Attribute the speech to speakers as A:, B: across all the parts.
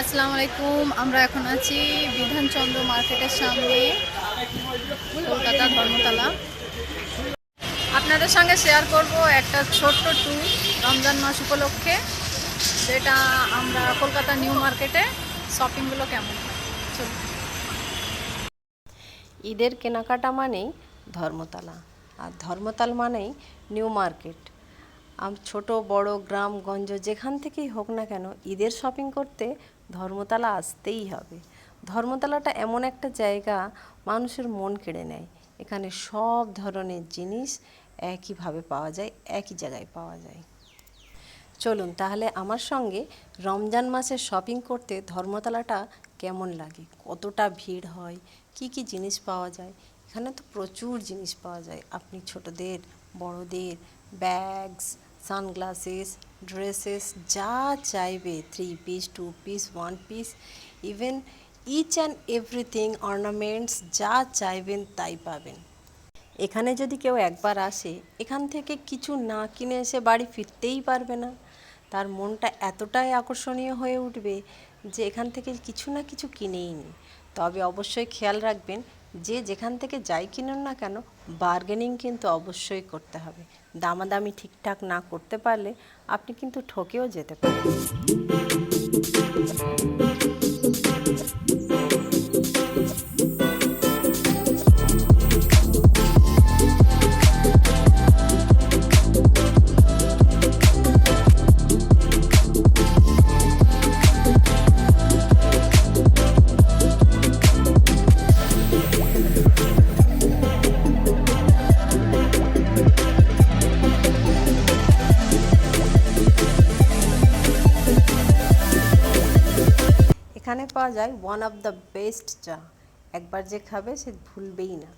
A: আসসালামু আলাইকুম, আমরা এখন আছি বিধানচন্দ্র মার্কেটের সামনে কলকাতা ধর্মতলা। আপনাদের সঙ্গে শেয়ার করব একটা ছোট্ট ট্যুর রমজান মাস উপলক্ষে, যেটা আমরা কলকাতা নিউ মার্কেটে শপিংগুলো কেমন।
B: ঈদের কেনাকাটা মানেই ধর্মতলা, আর ধর্মতাল মানেই নিউ মার্কেট। ছোট, বড়, গ্রাম, গঞ্জ, যেখান থেকেই হোক না কেন, ঈদের শপিং করতে ধর্মতলা আসতেই হবে। ধর্মতলাটা এমন একটা জায়গা মানুষের মন কেড়ে নেয়। এখানে সব ধরনের জিনিস একইভাবে পাওয়া যায়, একই জায়গায় পাওয়া যায়। চলুন তাহলে আমার সঙ্গে রমজান মাসে শপিং করতে ধর্মতলাটা কেমন লাগে? কতটা ভিড় হয়? কি কি জিনিস পাওয়া যায়? এখানে তো প্রচুর জিনিস পাওয়া যায়। আপনি ছোটদের, বড়দের ব্যাগস সানগ্লাসেস ড্রেসেস যা চাইবে three piece two piece one piece even each and everything ornaments যা চাইবেন তাই পাবেন। এখানে যদি কেউ একবার আসে, এখান থেকে কিছু না কিনে এসে বাড়ি ফিরতেই পারবে না। তার মনটা এতটাই আকর্ষণীয় হয়ে উঠবে যে এখান থেকে কিছু না কিছু কিনেই নি তবে অবশ্যই খেয়াল রাখবেন যে যেখান থেকে যাই কিনুন না কেন বার্গেনিং কিন্তু অবশ্যই করতে হবে। দামাদামি ঠিকঠাক না করতে পারলে আপনি কিন্তু ঠকেও যেতে পারেন। এখানে পাওয়া যায় ওয়ান অফ দ্য বেস্ট চা। একবার যে খাবে সে ভুলবেই না।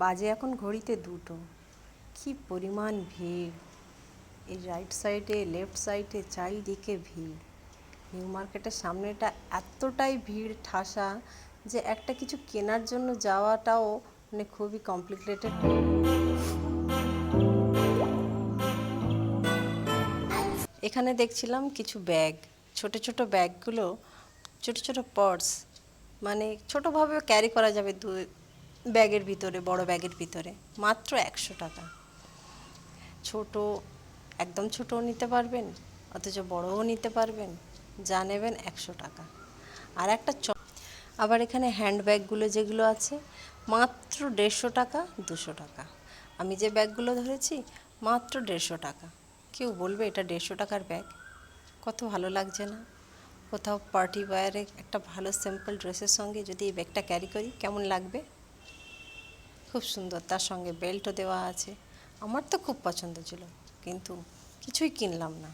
B: বাজে এখন ঘড়িতে দুটো। কি পরিমাণ ভিড়। এই রাইট সাইডে লেফট সাইডে চারিদিকে ভিড়। নিউ মার্কেটের সামনেটা এতটাই ভিড়, ঠাসা যে একটা কিছু কেনার জন্য যাওয়াটাও মানে খুবই কমপ্লিকেটেড এখানে দেখছিলাম কিছু ব্যাগ, ছোট ছোট ব্যাগগুলো, ছোট ছোট পার্স মানে ছোটোভাবে ক্যারি করা যাবে দু, ব্যাগের ভিতরে, বড় ব্যাগের ভিতরে, মাত্র একশো টাকা। ছোট, একদম ছোটও নিতে পারবেন, অথচ বড়ও নিতে পারবেন। যা নেবেন একশো টাকা। আর একটা চ আবার এখানে হ্যান্ডব্যাগগুলো যেগুলো আছে, মাত্র দেড়শো টাকা, দুশো টাকা। আমি যে ব্যাগগুলো ধরেছি, মাত্র দেড়শো টাকা। কেউ বলবে, এটা দেড়শো টাকার ব্যাগ? কত ভালো লাগছে না? কোথাও পার্টি ওয়্যারে একটা ভালো সিম্পল ড্রেসের সঙ্গে যদি এই ব্যাগটা ক্যারি করি, কেমন লাগবে? খুব সুন্দর, তার সঙ্গে বেল্টও দেওয়া আছে। আমার তো খুব পছন্দ ছিল, কিন্তু কিছুই কিনলাম না।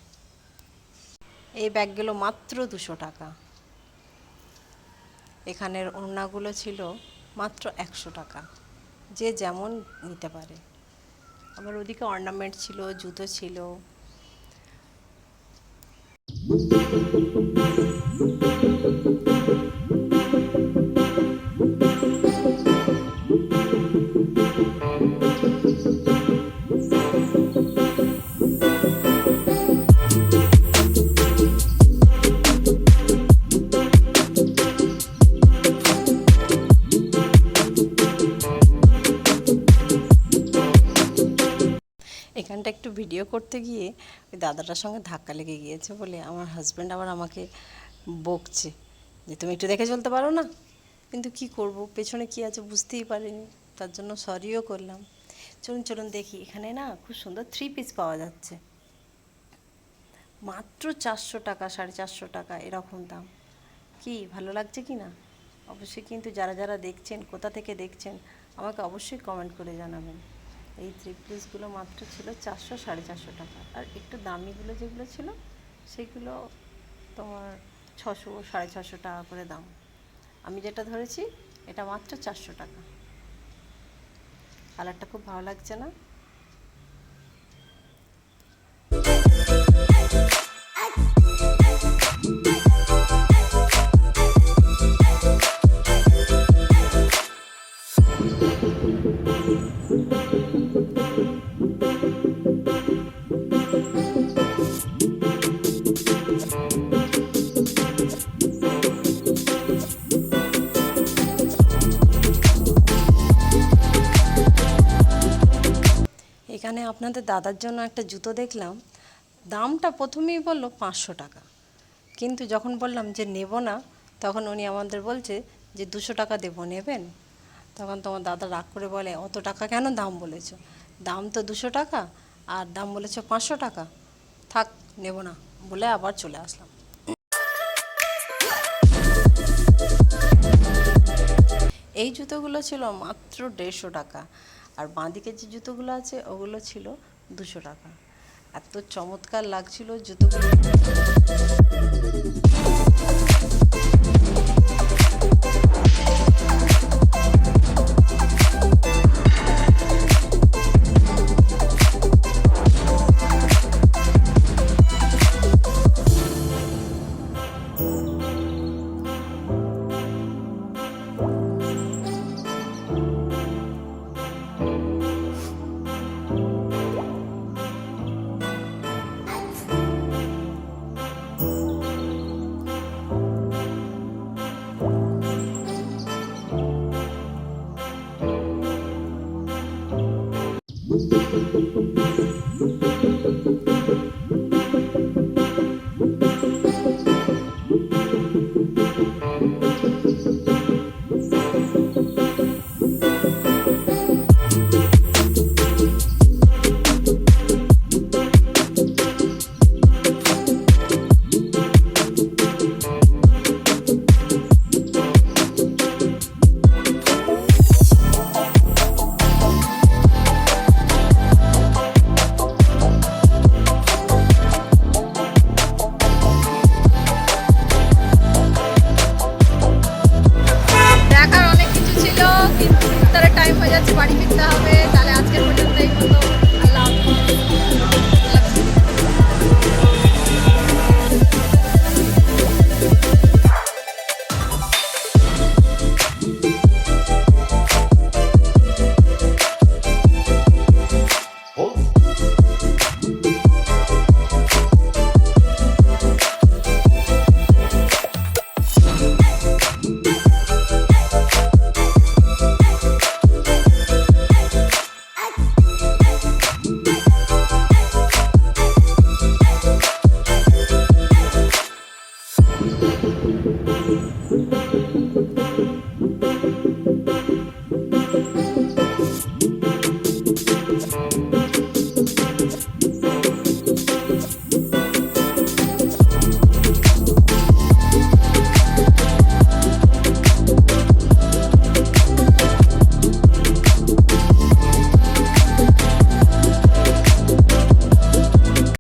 B: এই ব্যাগগুলো মাত্র দুশো টাকা। এখানের ওড়নাগুলো ছিল মাত্র একশো টাকা। যে যেমন নিতে পারে। আবার ওদিকে অর্নামেন্ট ছিল, জুতো ছিল। ভিডিও করতে গিয়ে ওই দাদাটার সঙ্গে ধাক্কা লেগে গিয়েছে বলে আমার হাজব্যান্ড আবার আমাকে বকছে যে, তুমি একটু দেখে চলতে পারো না? কিন্তু কি করব? পেছনে কি আছে বুঝতেই পারিনি। তার জন্য সরিও করলাম। চলুন চলুন দেখি। এখানে না খুব সুন্দর থ্রি পিস পাওয়া যাচ্ছে। মাত্র চারশো টাকা, সাড়ে চারশো টাকা এরকম দাম। কি, ভালো লাগছে কি না? অবশ্যই, কিন্তু যারা যারা দেখছেন, কোথা থেকে দেখছেন, আমাকে অবশ্যই কমেন্ট করে জানাবেন। এই থ্রি পিসগুলো মাত্র ছিল চারশো, সাড়ে চারশো টাকা। আর একটু দামিগুলো যেগুলো ছিল, সেগুলো তোমার ছশো, সাড়ে ছশো টাকা করে দাম। আমি যেটা ধরেছি, এটা মাত্র চারশো টাকা। কালারটা খুব ভালো লাগছে না? আপনাদের দাদার জন্য একটা জুতো দেখলাম, দামটা প্রথমেই বলল পাঁচশো টাকা। কিন্তু যখন বললাম যে নেব না, তখন উনি আমাদের বলছে যে দুশো টাকা দেবো, নেবেন? তখন তোমার দাদা রাগ করে বলে, অত টাকা কেন দাম বলেছ? দাম তো দুশো টাকা, আর দাম বলেছ পাঁচশো টাকা। থাক, নেব না। বলে আবার চলে আসলাম। এই জুতোগুলো ছিল মাত্র দেড়শো টাকা। আর বাঁদিকে যে জুতোগুলো আছে ওগুলো ছিল দুশো টাকা। এত চমৎকার লাগছিল জুতোগুলো।